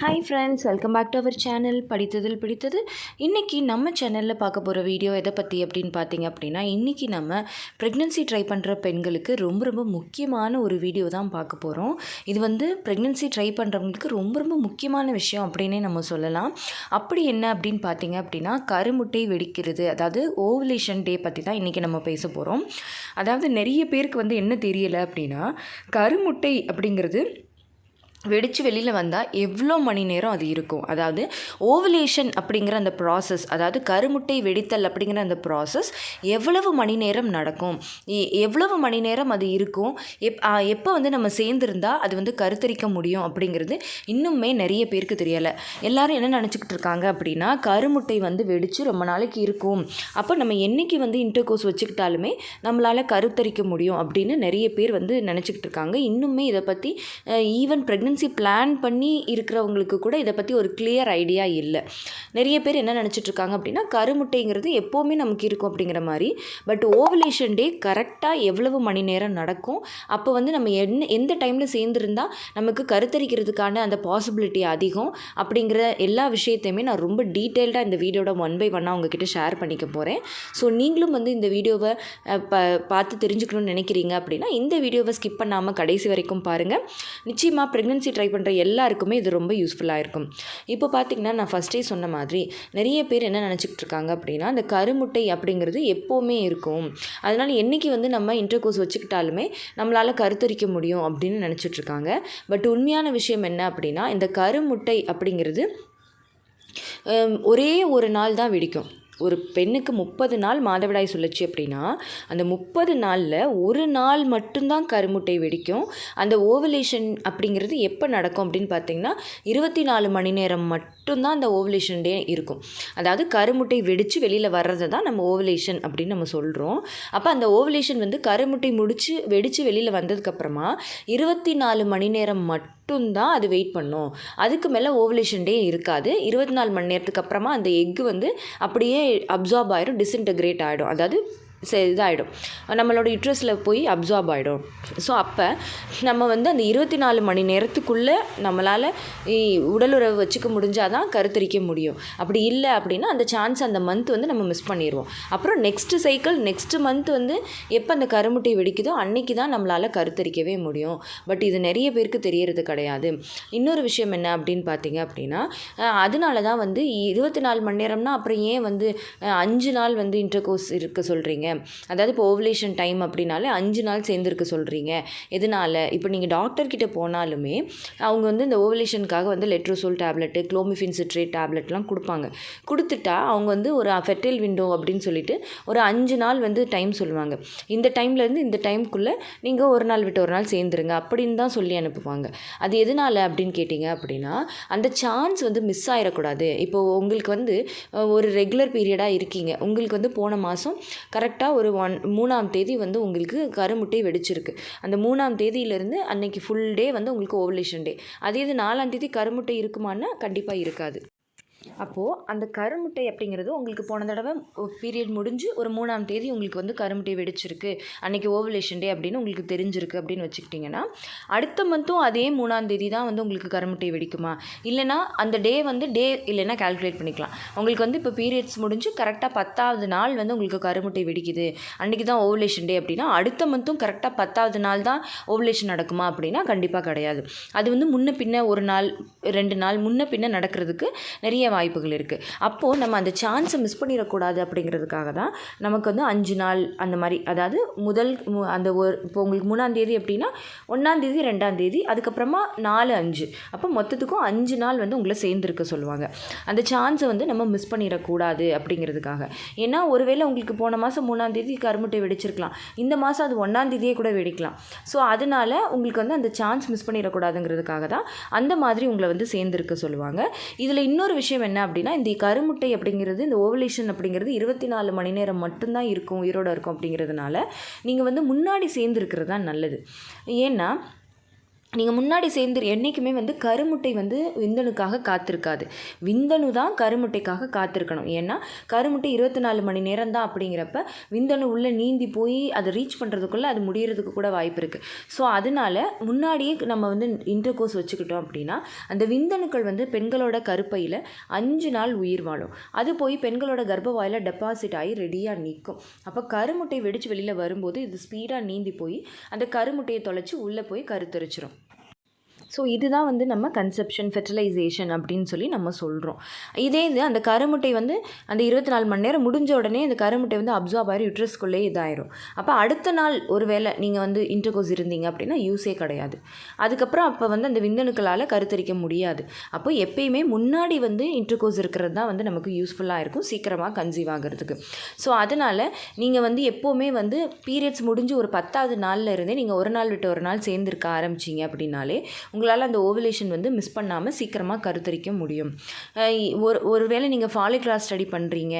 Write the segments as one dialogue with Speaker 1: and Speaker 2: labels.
Speaker 1: Hi friends welcome back to our channel படித்ததில் பிடித்தது. இன்றைக்கி நம்ம சேனலில் பார்க்க போகிற வீடியோ எதை பற்றி அப்படின்னு பார்த்தீங்க அப்படின்னா இன்றைக்கி நம்ம ப்ரெக்னென்சி ட்ரை பண்ணுற பெண்களுக்கு ரொம்ப ரொம்ப முக்கியமான ஒரு வீடியோ தான் பார்க்க போகிறோம் இது வந்து ப்ரெக்னென்சி ட்ரை பண்ணுறவங்களுக்கு ரொம்ப ரொம்ப முக்கியமான விஷயம் அப்படின்னே நம்ம சொல்லலாம். அப்படி என்ன அப்படின்னு பார்த்தீங்க அப்படின்னா கருமுட்டை வெடிக்கிறது அதாவது ஓவலேஷன் டே பற்றி தான் இன்றைக்கி நம்ம பேச போகிறோம் அதாவது நிறைய பேருக்கு வந்து என்ன தெரியலை அப்படின்னா கருமுட்டை அப்படிங்கிறது வெடித்து வெளியில் வந்தால் எவ்வளோ மணி நேரம் அது இருக்கும்? அதாவது ஓவலேஷன் அப்படிங்கிற அந்த ப்ராசஸ் அதாவது கருமுட்டை வெடித்தல் அப்படிங்கிற அந்த ப்ராசஸ் எவ்வளவு மணி நேரம் நடக்கும்? எவ்வளவு மணி நேரம் அது இருக்கும்? எப் எப்போ வந்து நம்ம சேர்ந்துருந்தால் அது வந்து கருத்தரிக்க முடியும் அப்படிங்கிறது இன்னுமே நிறைய பேருக்கு தெரியலை. எல்லாரும் என்ன நினச்சிக்கிட்டு இருக்காங்க அப்படின்னா கருமுட்டை வந்து வெடித்து ரொம்ப நாளைக்கு இருக்கும். அப்போ நம்ம என்னைக்கு வந்து இன்டர்கோர்ஸ் வச்சுக்கிட்டாலுமே நம்மளால் கருத்தரிக்க முடியும் அப்படின்னு நிறைய பேர் வந்து நினச்சிக்கிட்டு இருக்காங்க. இன்னுமே இதை பற்றி ஈவன் ப்ரெக்னென்சி பிளான் பண்ணி இருக்கிறவங்களுக்கு கூட இதை பற்றி ஒரு கிளியர் ஐடியா இல்லை. நிறைய பேர் என்ன நினச்சிட்ருக்காங்க அப்படின்னா கருமுட்டைங்கிறது எப்போவுமே நமக்கு இருக்கும் அப்படிங்கிற மாதிரி. பட் ஓவலேஷன் டே கரெக்டாக எவ்வளவு மணி நேரம் நடக்கும்? அப்போ வந்து நம்ம என்ன எந்த டைமில் சேர்ந்துருந்தா நமக்கு கருத்தரிக்கிறதுக்கான அந்த பாசிபிலிட்டி அதிகம்? அப்படிங்கிற எல்லா விஷயத்தையுமே நான் ரொம்ப டீட்டெயில்டாக இந்த வீடியோட ஒன் பை ஒன்னாக உங்ககிட்ட ஷேர் பண்ணிக்க போகிறேன் ஸோ நீங்களும் வந்து இந்த வீடியோவை ப பார்த்து தெரிஞ்சுக்கணும்னு நினைக்கிறீங்க அப்படின்னா இந்த வீடியோவை ஸ்கிப் பண்ணாமல் கடைசி வரைக்கும் பாருங்கள் நிச்சயமாக ப்ரெக்னென்சி ட்ரை பண்ணுற எல்லாருக்குமே இது ரொம்ப யூஸ்ஃபுல்லாக இருக்கும். இப்போ பார்த்திங்கன்னா நான் ஃபஸ்ட்டே சொன்ன மாதிரி நிறைய பேர் என்ன நினச்சிக்கிட்டு இருக்காங்க அப்படின்னா அந்த கருமுட்டை அப்படிங்கிறது எப்போவுமே இருக்கும். அதனால் என்றைக்கு வந்து நம்ம இன்டர்கோர்ஸ் வச்சுக்கிட்டாலுமே நம்மளால் கருத்தரிக்க முடியும் அப்படின்னு நினச்சிட்ருக்காங்க பட் உண்மையான விஷயம் என்ன அப்படின்னா இந்த கருமுட்டை அப்படிங்கிறது ஒரே ஒரு நாள் தான் வெடிக்கும். ஒரு பெண்ணுக்கு முப்பது நாள் மாதவிடாய் சுழற்சி அப்படின்னா அந்த முப்பது நாளில் ஒரு நாள் மட்டும்தான் கருமுட்டை வெடிக்கும். அந்த ஓவலேஷன் அப்படிங்கிறது எப்போ நடக்கும் அப்படின்னு பார்த்தீங்கன்னா இருபத்தி நாலு மணி நேரம் மட்டும்தான் அந்த ஓவலேஷன் டே இருக்கும். அதாவது கருமுட்டை வெடித்து வெளியில் வர்றதை தான் நம்ம ஓவலேஷன் அப்படின்னு நம்ம சொல்கிறோம் அப்போ அந்த ஓவலேஷன் வந்து கருமுட்டை முடித்து வெடித்து வெளியில் வந்ததுக்கப்புறமா இருபத்தி நாலு மணி நேரம் மட்டும்தான் அது வெயிட் பண்ணும். அதுக்கு மேலே ஓவலேஷன் டே இருக்காது. இருபத்தி நாலு மணி நேரத்துக்கு அப்புறமா அந்த எக்கு வந்து அப்படியே அப்சார்ப் ஆகிடும் டிஸ்இன்டகிரேட் ஆகிடும் அதாவது சே இதாகிடும் நம்மளோட யூட்ரஸில் போய் அப்சார்ப் ஆகிடும் ஸோ அப்போ நம்ம வந்து அந்த இருபத்தி நாலு மணி நேரத்துக்குள்ளே நம்மளால் உடலுறவு வச்சுக்க முடிஞ்சால் தான் கருத்தரிக்க முடியும். அப்படி இல்லை அப்படின்னா அந்த சான்ஸ் அந்த மந்த் வந்து நம்ம மிஸ் பண்ணிடுவோம் அப்புறம் நெக்ஸ்ட் சைக்கிள் நெக்ஸ்ட் மந்த் வந்து எப்போ அந்த கருமுட்டை வெடிக்குதோ அன்னைக்கு தான் நம்மளால் கருத்தரிக்கவே முடியும். பட் இது நிறைய பேருக்கு தெரியறது கிடையாது. இன்னொரு விஷயம் என்ன அப்படின்னு பார்த்தீங்க அப்படின்னா அதனால தான் வந்து இருபத்தி நாலு மணி நேரம்னா அப்புறம் ஏன் வந்து அஞ்சு நாள் வந்து இன்டர்கோர்ஸ் இருக்க சொல்கிறீங்க அதாவது இப்போ ஓவலேஷன் டைம் அப்படின்னாலே அஞ்சு நாள் சேர்ந்துருக்க சொல்கிறீங்க எதனால்? இப்போ நீங்கள் டாக்டர்கிட்ட போனாலுமே அவங்க வந்து இந்த ஓவலேஷனுக்காக வந்து லெட்ரோசோல் டேப்லெட்டு குளோமிஃபின் சிட்ரேட் டேப்லெட்லாம் கொடுப்பாங்க. கொடுத்துட்டா அவங்க வந்து ஒரு ஃபெர்டைல் விண்டோ அப்படின்னு சொல்லிட்டு ஒரு அஞ்சு நாள் வந்து டைம் சொல்லுவாங்க. இந்த டைம்லேருந்து இந்த டைம்குள்ளே நீங்கள் ஒரு நாள் விட்டு ஒரு நாள் சேர்ந்துருங்க அப்படின்னு தான் சொல்லி அனுப்புவாங்க. அது எதனால் அப்படின்னு கேட்டிங்க அப்படின்னா அந்த சான்ஸ் வந்து மிஸ் ஆகிடக்கூடாது இப்போது உங்களுக்கு வந்து ஒரு ரெகுலர் பீரியடாக இருக்கீங்க. உங்களுக்கு வந்து போன மாதம் கரெக்ட் கரெக்டாக ஒரு ஒன் மூணாம் தேதி வந்து உங்களுக்கு கருமுட்டை வெடிச்சிருக்கு. அந்த மூணாம் தேதியிலேருந்து அன்னைக்கு ஃபுல் டே வந்து உங்களுக்கு ஓவலேஷன் டே அதே இது நாலாம் தேதி கருமுட்டை இருக்குமான்னா கண்டிப்பாக இருக்காது. அப்போது அந்த கருமுட்டை அப்படிங்கிறது உங்களுக்கு போன தடவை பீரியட் முடிஞ்சு ஒரு மூணாம் தேதி உங்களுக்கு வந்து கருமுட்டை வெடிச்சிருக்கு. அன்றைக்கி ஓவலேஷன் டே அப்படின்னு உங்களுக்கு தெரிஞ்சிருக்கு அப்படின்னு வச்சுக்கிட்டிங்கன்னா அடுத்த மந்த்தும் அதே மூணாம் தேதி தான் வந்து உங்களுக்கு கருமுட்டை வெடிக்குமா? இல்லைனா அந்த டே வந்து டே இல்லைன்னா கால்குலேட் பண்ணிக்கலாம். உங்களுக்கு வந்து இப்போ பீரியட்ஸ் முடிஞ்சு கரெக்டாக பத்தாவது நாள் வந்து உங்களுக்கு கருமுட்டை வெடிக்குது. அன்றைக்கி தான் ஓவலேஷன் டே அப்படின்னா அடுத்த மந்த்தும் கரெக்டாக பத்தாவது நாள் தான் ஓவலேஷன் நடக்குமா அப்படின்னா கண்டிப்பாக கிடையாது. அது வந்து முன்ன பின்ன ஒரு நாள் ரெண்டு நாள் முன்ன பின்ன நடக்கிறதுக்கு நிறைய வாய்ப்பு வாய்ப்புகள் இருக்குது அப்போது நம்ம அந்த சான்ஸை மிஸ் பண்ணிடக்கூடாது அப்படிங்கிறதுக்காக தான் நமக்கு வந்து அஞ்சு நாள் அந்த மாதிரி அதாவது முதல் மு- அந்த ஒரு இப்போ உங்களுக்கு மூணாந்தேதி அப்படின்னா ஒன்றாந்தேதி ரெண்டாந்தேதி அதுக்கப்புறமா நாலு அஞ்சு. அப்போ மொத்தத்துக்கும் அஞ்சு நாள் வந்து உங்களை சேர்ந்துருக்க சொல்லுவாங்க. அந்த சான்ஸை வந்து நம்ம மிஸ் பண்ணிடக்கூடாது அப்படிங்கிறதுக்காக. ஏன்னா ஒருவேளை உங்களுக்கு போன மாதம் மூணாந்தேதி கருமுட்டை வெடிச்சிருக்கலாம். இந்த மாதம் அது ஒன்றாந்தேதியே கூட வெடிக்கலாம். ஸோ அதனால உங்களுக்கு வந்து அந்த சான்ஸ் மிஸ் பண்ணிடக்கூடாதுங்கிறதுக்காக தான் அந்த மாதிரி உங்களை வந்து சேர்ந்துருக்க சொல்லுவாங்க. இதில் இன்னொரு விஷயம் என்ன அப்படின்னா இந்த கருமுட்டை அப்படிங்கிறது இந்த ஓவலேஷன் அப்படிங்கிறது இருபத்தி நாலு மணி நேரம் மட்டும்தான் இருக்கும் உயிரோட இருக்கும் அப்படிங்கிறதுனால நீங்கள் வந்து முன்னாடி சேர்ந்துருக்கிறது தான் நல்லது. ஏன்னா நீங்கள் முன்னாடி சேர்ந்து என்றைக்குமே வந்து கருமுட்டை வந்து விந்தணுக்காக காத்திருக்காது. விந்தணு தான் கருமுட்டைக்காக காத்திருக்கணும். ஏன்னா கருமுட்டை இருபத்தி நாலு மணி நேரம் தான் அப்படிங்கிறப்ப விந்தணு உள்ளே நீந்தி போய் அதை ரீச் பண்ணுறதுக்குள்ளே அது முடிகிறதுக்கு கூட வாய்ப்பு இருக்குது ஸோ அதனால முன்னாடியே நம்ம வந்து இன்டர் கோர்ஸ் வச்சுக்கிட்டோம் அப்படின்னா அந்த விந்தணுக்கள் வந்து பெண்களோட கருப்பையில் அஞ்சு நாள் உயிர் வாழும். அது போய் பெண்களோட கர்ப்பவாயில் டெபாசிட் ஆகி ரெடியாக நிற்கும் அப்போ கருமுட்டை வெடித்து வெளியில் வரும்போது இது ஸ்பீடாக நீந்தி போய் அந்த கருமுட்டையை தொலைச்சி உள்ளே போய் கருத்தரிச்சிடும் ஸோ இதுதான் வந்து நம்ம கன்செப்ஷன் ஃபெர்டிலைசேஷன் அப்படின்னு சொல்லி நம்ம சொல்கிறோம் இதே இது அந்த கருமுட்டை வந்து அந்த இருபத்தி நாலு மணி நேரம் முடிஞ்ச உடனே அந்த கருமுட்டை வந்து அப்சார்ப் ஆகி யூட்ரஸ்குள்ளே இதாயிரும். அப்போ அடுத்த நாள் ஒரு வேளை நீங்கள் வந்து இன்டர்கோஸ் இருந்தீங்க அப்படின்னா யூஸே கிடையாது. அதுக்கப்புறம் அப்போ வந்து அந்த விந்தணுக்களால் கருத்தரிக்க முடியாது. அப்போ எப்பயுமே முன்னாடி வந்து இன்டர்கோஸ் இருக்கிறது தான் வந்து நமக்கு யூஸ்ஃபுல்லாக இருக்கும் சீக்கிரமாக கன்சீவ் ஆகிறதுக்கு. ஸோ அதனால் நீங்கள் வந்து எப்போவுமே வந்து பீரியட்ஸ் முடிஞ்சு ஒரு பத்தாவது நாளில் இருந்தே நீங்கள் ஒரு நாள் விட்டு ஒரு நாள் சேர்ந்துருக்க ஆரம்பிச்சிங்க அப்படின்னாலே உங்களால் அந்த ஓவலேஷன் வந்து மிஸ் பண்ணாமல் சீக்கிரமாக கருத்தரிக்க முடியும். ஒரு ஒரு ஒருவேளை நீங்கள் ஃபாலிக்ளாஸ் ஸ்டடி பண்ணுறீங்க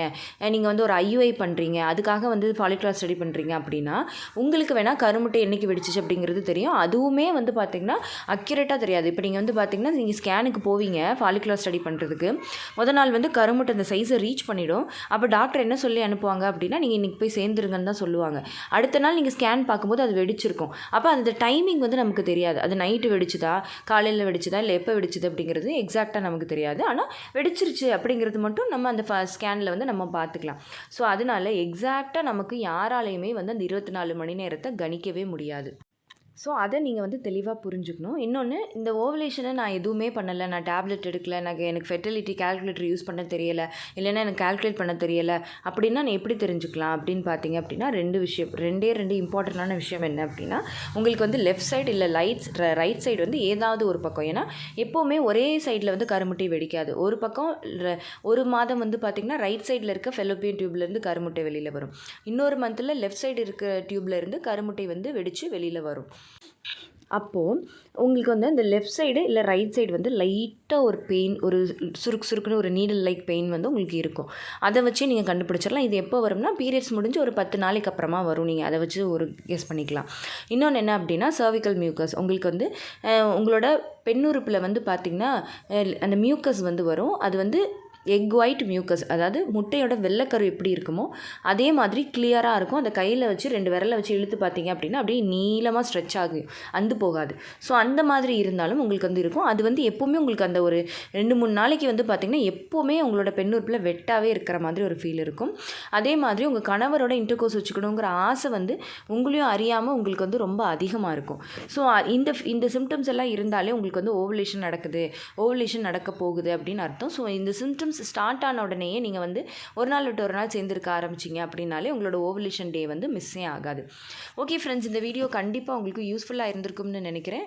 Speaker 1: நீங்கள் வந்து ஒரு ஐயுஐ பண்ணுறீங்க அதுக்காக வந்து ஃபாலிக்ளாஸ் ஸ்டடி பண்ணுறீங்க அப்படின்னா உங்களுக்கு வேணால் கருமுட்டை என்னைக்கு வெடிச்சிச்சு அப்படிங்கிறது தெரியும். அதுவுமே வந்து பார்த்திங்கன்னா அக்யூரேட்டாக தெரியாது. இப்போ நீங்கள் வந்து பார்த்திங்கன்னா நீங்கள் ஸ்கேனுக்கு போவீங்க ஃபாலிகுலர் ஸ்டடி பண்ணுறதுக்கு முத நாள் வந்து கருமுட்டை அந்த சைஸை ரீச் பண்ணிவிடும் அப்போ டாக்டர் என்ன சொல்லி அனுப்புவாங்க அப்படின்னா நீங்கள் இன்றைக்கி போய் சேர்ந்துருங்கன்னு தான் சொல்லுவாங்க. அடுத்த நாள் நீங்கள் ஸ்கேன் பார்க்கும்போது அது வெடிச்சிருக்கும். அப்போ அந்த டைமிங் வந்து நமக்கு தெரியாது. அது நைட்டு வெடிச்சுதா? காலையில் வெடிச்சுதா இல்லை எப்போ வெடிச்சுது அப்படிங்கிறது எக்ஸாக்டாக நமக்கு தெரியாது. ஆனால் வெடிச்சிருச்சு அப்படிங்கிறது மட்டும் நம்ம அந்த ஸ்கேனில் வந்து நம்ம பார்த்துக்கலாம். ஸோ அதனால எக்ஸாக்டாக நமக்கு யாராலையுமே வந்து அந்த இருபத்தி நாலு மணி நேரத்தை கணிக்கவே முடியாது. ஸோ அதை நீங்கள் வந்து தெளிவாக புரிஞ்சுக்கணும். இன்னொன்று இந்த ஓவலேஷனை நான் எதுவுமே பண்ணலை. நான் டேப்லெட் எடுக்கல. எனக்கு எனக்கு ஃபெர்டிலிட்டி கால்குலேட்டர் யூஸ் பண்ண தெரியலை. இல்லைன்னா எனக்கு கால்குலேட் பண்ண தெரியலை. அப்படின்னா நான் எப்படி தெரிஞ்சுக்கலாம் அப்படின்னு பார்த்தீங்க அப்படின்னா ரெண்டு விஷயம் ரெண்டே ரெண்டு இம்பார்ட்டண்ட்டான விஷயம் என்ன அப்படின்னா உங்களுக்கு வந்து லெஃப்ட் சைடு இல்லை லைட் ரைட் சைடு வந்து ஏதாவது ஒரு பக்கம். ஏன்னா எப்போவுமே ஒரே சைடில் வந்து கருமுட்டை வெடிக்காது. ஒரு பக்கம் ர- ஒரு மாதம் வந்து பார்த்திங்கன்னா ரைட் சைடில் இருக்க ஃபெலோப்பியன் டியூப்லேருந்து கருமுட்டை வெளியில் வரும். இன்னொரு மந்தில் லெஃப்ட் சைடு இருக்க டியூப்லேருந்து கருமுட்டை வந்து வெடித்து வெளியில் வரும். அப்போது உங்களுக்கு வந்து அந்த லெஃப்ட் சைடு இல்லை ரைட் சைடு வந்து லைட்டாக ஒரு பெயின் ஒரு சுருக்கு சுருக்குன்னு ஒரு நீடல் லைக் பெயின் வந்து உங்களுக்கு இருக்கும். அதை வச்சு நீங்கள் கண்டுபிடிச்சிடலாம். இது எப்போ வரும்னா பீரியட்ஸ் முடிஞ்சு ஒரு பத்து நாளைக்கு அப்புறமா வரும். நீங்கள் அதை வச்சு ஒரு கெஸ் பண்ணிக்கலாம். இன்னொன்று என்ன அப்படின்னா சர்விக்கல் மியூக்கஸ் உங்களுக்கு வந்து உங்களோட பெண்ணுறுப்பில் வந்து பார்த்திங்கன்னா அந்த மியூக்கஸ் வந்து வரும். அது வந்து எக் ஒயிட் மியூக்கஸ் அதாவது முட்டையோட வெள்ளைக்கரு எப்படி இருக்குமோ அதே மாதிரி கிளியராக இருக்கும். அந்த கையில் வச்சு ரெண்டு விரலை வச்சு இழுத்து பார்த்தீங்க அப்படின்னா அப்படியே நீளமாக ஸ்ட்ரெச் ஆகும் அந்து போகாது. ஸோ அந்த மாதிரி இருந்தாலும் உங்களுக்கு வந்து இருக்கும். அது வந்து எப்போவுமே உங்களுக்கு அந்த ஒரு ரெண்டு மூணு நாளைக்கு வந்து பார்த்திங்கன்னா எப்போவுமே உங்களோட பெண்ணுறுப்பில் வெட்டாவே இருக்கிற மாதிரி ஒரு ஃபீல் இருக்கும். அதே மாதிரி உங்கள் கணவரோட இன்டர்கோர்ஸ் வச்சுக்கணுங்கிற ஆசை வந்து உங்களையும் அறியாமல் உங்களுக்கு வந்து ரொம்ப அதிகமாக இருக்கும். ஸோ இந்த இந்த சிம்டம்ஸ் எல்லாம் இருந்தாலே உங்களுக்கு வந்து ஓவலேஷன் நடக்குது ஓவலேஷன் நடக்க போகுது அப்படின்னு அர்த்தம். ஸோ இந்த சிம்டம்ஸ் ஸ்டார்ட் ஆன உடனேயே நீங்கள் வந்து ஒரு நாள் விட்டு ஒரு நாள் சேர்ந்துருக்க ஆரம்பிச்சிங்க அப்படின்னாலே உங்களோட ஓவலேஷன் டே வந்து மிஸ்ஸே ஆகாது. ஓகே ஃப்ரெண்ட்ஸ் இந்த வீடியோ கண்டிப்பாக உங்களுக்கு யூஸ்ஃபுல்லாக இருந்திருக்கும்னு நினைக்கிறேன்.